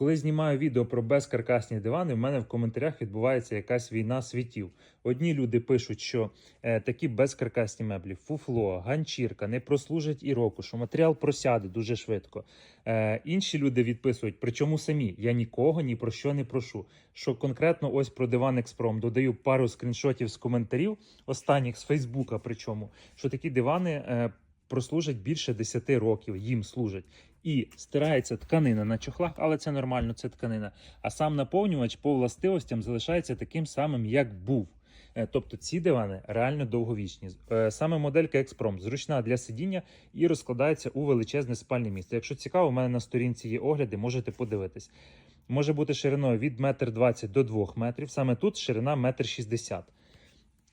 Коли знімаю відео про безкаркасні дивани, в мене в коментарях відбувається якась війна світів. Одні люди пишуть, що е, такі безкаркасні меблі, фуфло, ганчірка не прослужать і року, що матеріал просяде дуже швидко. Е, інші люди відписують, причому самі. Я нікого ні про що не прошу. Що конкретно ось про диван Експром додаю пару скріншотів з коментарів, останніх з Фейсбука, причому що такі дивани. Е, Прослужать більше 10 років, їм служать. І стирається тканина на чохлах, але це нормально, це тканина. А сам наповнювач по властивостям залишається таким самим, як був. Е, Тобто ці дивани реально довговічні. Е, Саме моделька Експром зручна для сидіння і розкладається у величезне спальне місце. Якщо цікаво, у мене на сторінці є огляди, можете подивитись. Може бути шириною від 1,20 м до 2 метрів. Саме тут ширина 1,60 м.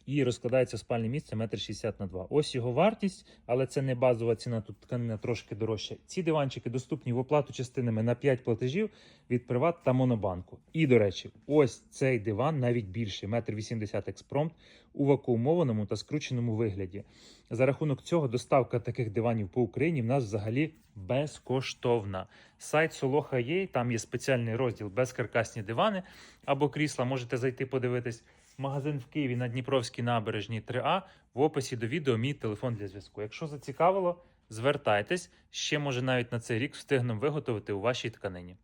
І розкладається спальне місце 1,60 на 2. Ось його вартість, але це не базова ціна, тут тканина трошки дорожча. Ці диванчики доступні в оплату частинами на 5 платежів від Приват та Монобанку. І, до речі, ось цей диван навіть більший, 1,80 м експромт у вакуумованому та скрученому вигляді. За рахунок цього доставка таких диванів по Україні в нас взагалі безкоштовна. Сайт Солоха там є спеціальний розділ безкаркасні дивани або крісла. Можете зайти подивитись. Магазин в Києві на Дніпровській набережній 3А. В описі до відео мій телефон для зв'язку. Якщо зацікавило, звертайтесь. Ще може навіть на цей рік встигнемо виготовити у вашій тканині.